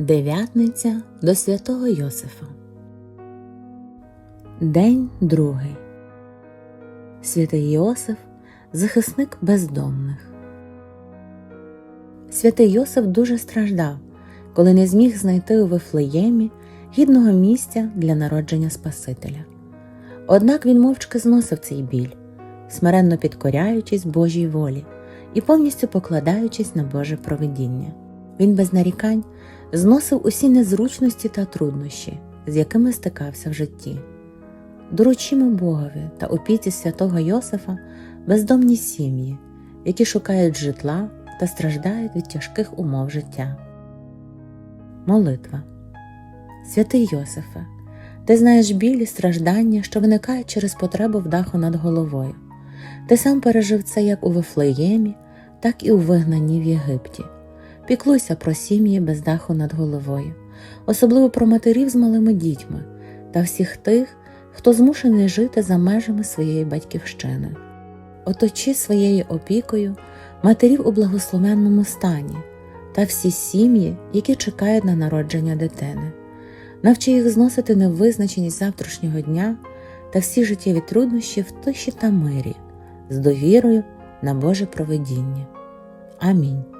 Дев'ятниця до святого Йосифа. День другий. Святий Йосиф захисник бездомних. Святий Йосиф дуже страждав, коли не зміг знайти у Вифлеємі гідного місця для народження Спасителя. Однак він мовчки зносив цей біль, смиренно підкоряючись Божій волі і повністю покладаючись на Боже провидіння. Він без нарікань зносив усі незручності та труднощі, з якими стикався в житті. Доручімо Богові та опіці святого Йосифа бездомні сім'ї, які шукають житла та страждають від тяжких умов життя. Молитва Святий Йосифе, ти знаєш біль і страждання, що виникають через потребу в даху над головою. Ти сам пережив це як у Вифлеємі, так і у вигнанні в Єгипті. Піклуйся про сім'ї без даху над головою, особливо про матерів з малими дітьми та всіх тих, хто змушений жити за межами своєї батьківщини. Оточи своєю опікою матерів у благословенному стані та всі сім'ї, які чекають на народження дитини. Навчи їх зносити невизначеність завтрашнього дня та всі життєві труднощі в тиші та мирі, з довірою на Боже провидіння. Амінь.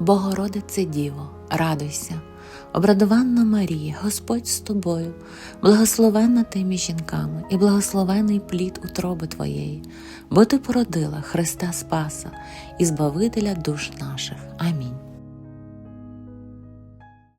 Богородице Діво, радуйся, обрадуванна Марія, Господь з тобою, благословенна ти між жінками, і благословений плід утроби Твоєї, бо Ти породила Христа Спаса і Збавителя душ наших. Амінь.